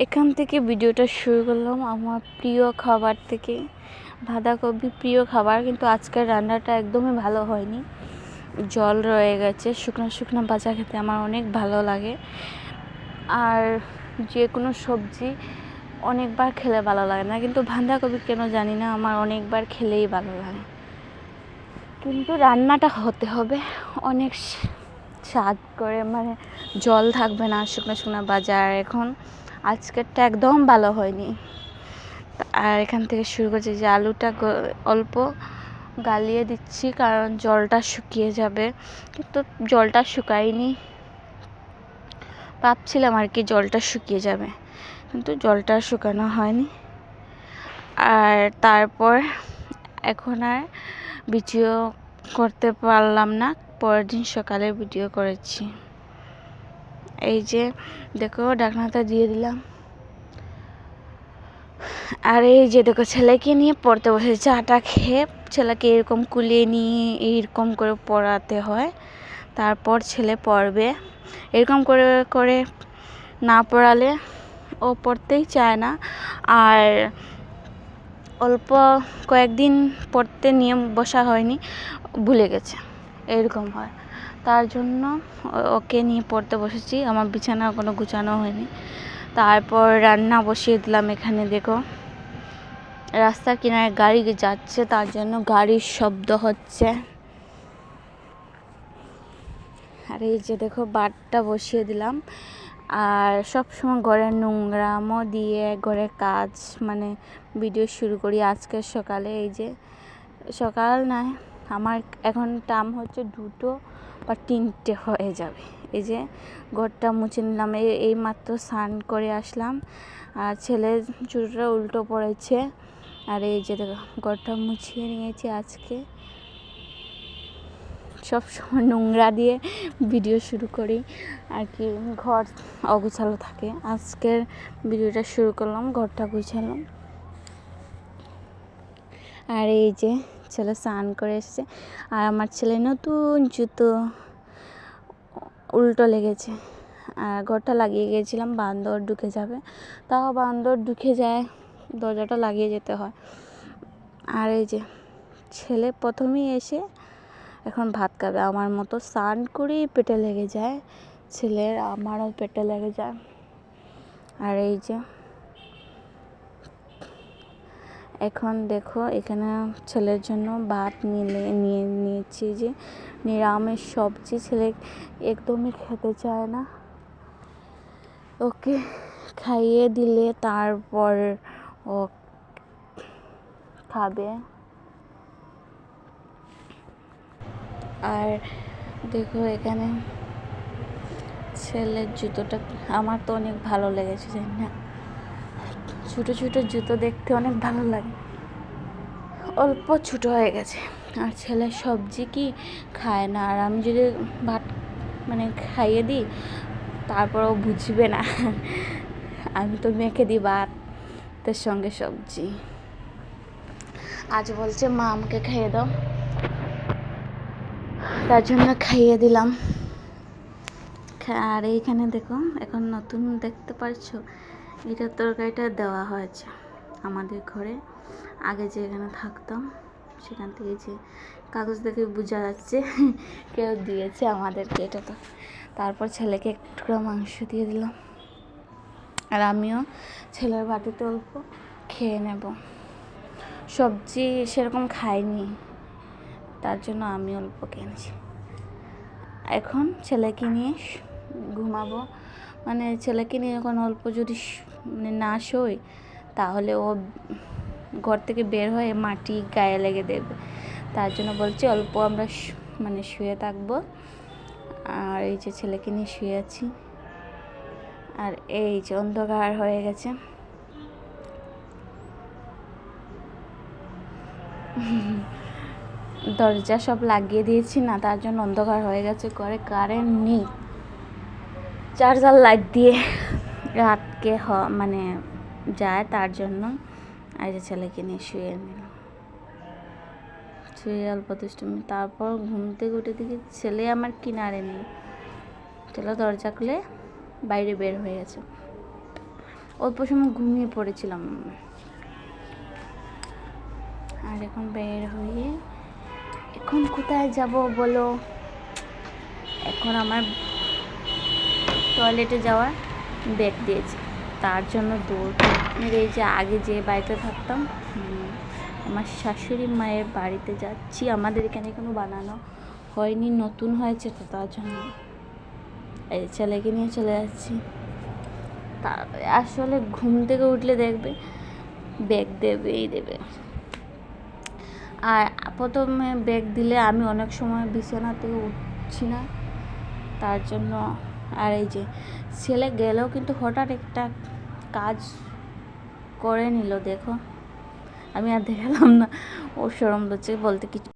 এখান থেকে ভিডিওটা শুরু করলাম আমার প্রিয় খাবার থেকে। বাঁধাকপি প্রিয় খাবার, কিন্তু আজকের রান্নাটা একদমই ভালো হয়নি। জল রয়ে গেছে, শুকনো শুকনো ভাজা খেতে আমার অনেক ভালো লাগে। আর যে কোনো সবজি অনেকবার খেলে ভালো লাগে না, কিন্তু বাঁধাকপি কেন জানি না, আমার অনেকবার খেলেই ভালো লাগে। কিন্তু রান্নাটা হতে হবে, অনেক স্বাদ করে মানে জল থাকবে না শুকনো শুকনো বাজার এখন। আজকেরটা একদম ভালো হয়নি। আর এখান থেকে শুরু করছি যে আলুটা অল্প গালিয়ে দিচ্ছি কারণ জলটা শুকিয়ে যাবে। কিন্তু জলটা শুকায়নি। ভাবছিলাম আর কি জলটা শুকিয়ে যাবে, কিন্তু জলটা শুকানো হয়নি। আর তারপর এখন আর ভিডিও করতে পারলাম না, পরের দিন সকালে ভিডিও করেছি। এই যে, দেখো, ডাকনাটা দিয়ে দিলাম। আর এই যে, দেখো, ছেলেকে নিয়ে পড়তে বসে চাটা খেয়ে। ছেলেকে এরকম কুলিয়ে নিয়ে এইরকম করে পড়াতে হয়। তারপর ছেলে পড়বে। এরকম করে করে না পড়ালে ও পড়তেই চায় না। আর অল্প কয়েকদিন পড়তে নিয়ে বসা হয়নি, ভুলে গেছে। এরকম হয়। তার জন্য ওকে নিয়ে পড়তে বসেছি। আমার বিছানা কোনো গুছানো হয়নি। তারপর রান্না বসিয়ে দিলাম এখানে, দেখো। রাস্তার কিনারে গাড়ি যাচ্ছে, তার জন্য গাড়ির শব্দ হচ্ছে। আর এই যে দেখো বাটটা বসিয়ে দিলাম। আর সব সময় ঘরের নোংরামও দিয়ে ঘরের কাজ মানে ভিডিও শুরু করি আজকের সকালে। এই যে সকাল নয় আমার এখন টাম হচ্ছে দুটো বা তিনটে হয়ে যাবে। এই যে ঘরটা মুছে নিলাম এই মাত্র স্নান করে আসলাম। আর ছেলে জুতোটা উল্টো পড়েছে। আর এই যে ঘরটা মুছিয়ে নিয়েছি আজকে। সব সময় নোংরা দিয়ে ভিডিও শুরু করি। আর কি, ঘর অগুছালো থাকে। আজকের ভিডিওটা শুরু করলাম, ঘরটা গুছালাম। আর এই যে ছেলে স্নান করে এসেছে। আর আমার ছেলে নতুন জুতো উল্টো লেগেছে। আর ঘরটা লাগিয়ে গিয়েছিলাম, বান্দর ঢুকে যাবে। তাও বান্দর ঢুকে যায়, দরজাটা লাগিয়ে যেতে হয়। আর এই যে ছেলে প্রথমেই এসে এখন ভাত খাবে। আমার মতো স্নান করেই পেটে লেগে যায়। ছেলের আমারও পেটে লেগে যায়। আর এই যে এখন দেখো, এখানে ছেলের জন্য ভাত নিলে, নিয়ে নিয়েছি যে নিরামিষ সবজি। ছেলে একদমই খেতে চায় না। ওকে খাইয়ে দিলে তারপর ও খাবে। আর দেখো এখানে ছেলের জুতোটা, আমার তো অনেক ভালো লেগেছে না। ছোটো ছোটো জুতো দেখতে অনেক ভালো লাগে। অল্প ছোটো হয়ে গেছে। আর ছেলে সবজি কি খায় না, আর আমি যদি ভাত মানে খাইয়ে দিই, তারপর ও বুঝবে না। আমি তো মেখে দিই ভাতের সঙ্গে সবজি। আজ বলছে, মা, আমাকে খাইয়ে দাও। তার জন্য খাইয়ে দিলাম। আর এইখানে দেখো, এখন নতুন দেখতে পারছ? এটা তরকারিটা দেওয়া হয়েছে আমাদের ঘরে। আগে যে এখানে থাকতাম, সেখান থেকে যে কাগজ দেখে বোঝা যাচ্ছে, কেউ দিয়েছে আমাদেরকে এটা তো। তারপর ছেলেকে একটু মাংস দিয়ে দিলাম। আর আমিও ছেলের বাটিতে অল্প খেয়ে নেব। সবজি সেরকম খাইনি, তার জন্য আমি অল্প কিনেছি। এখন ছেলেকে নিয়ে ঘুমাবো। মানে ছেলেকে নিয়ে যখন অল্প যদি মানে না শোয়, তাহলে ও ঘর থেকে বের হয়ে মাটি গায়ে লেগে দেবে। তার জন্য বলছি অল্প আমরা মানে শুয়ে থাকব। আর এই যে ছেলেকে নিয়ে শুয়ে আছি। আর এই যে অন্ধকার হয়ে গেছে। দরজা সব লাগিয়ে দিয়েছি না, তার জন্য অন্ধকার হয়ে গেছে, ঘরে কারেন্ট নেই। চার্জার লাইট দিয়ে রাতকে হ মানে যায় তার জন্য। আর যে ছেলেকে নিয়ে শুয়ে নিল। শুয়ে অল্প দুষ্টুমি তারপর ঘুম থেকে উঠে দেখি ছেলে আমার কিনারে নেই। ছেলে দরজা খুলে বাইরে বের হয়ে গেছে। অল্প সময় ঘুমিয়ে পড়েছিলাম। আর এখন বের হয়ে এখন কোথায় যাব বলো? এখন আমার টয়লেটে যাওয়ার ব্যাগ দিয়েছে। তার জন্য দৌড়। এই যে আগে যে বাড়িতে থাকতাম আমার শাশুড়ি মায়ের বাড়িতে যাচ্ছি। আমাদের এখানে কোনো বানানো হয়নি, নতুন হয়েছে তো তার জন্য এই ছেলেকে নিয়ে চলে যাচ্ছি। তারপরে আসলে ঘুম থেকে উঠলে দেখবে ব্যাগ দেবেই দেবে। আর প্রথমে ব্যাগ দিলে আমি অনেক সময় বিছানা থেকে উঠছি না। তার জন্য আর এই যে ছেলে গেলেও কিন্তু হঠাৎ একটা কাজ করে নিল, দেখো। আমি আর দেখালাম না। ও সরম হচ্ছে বলতে কিছু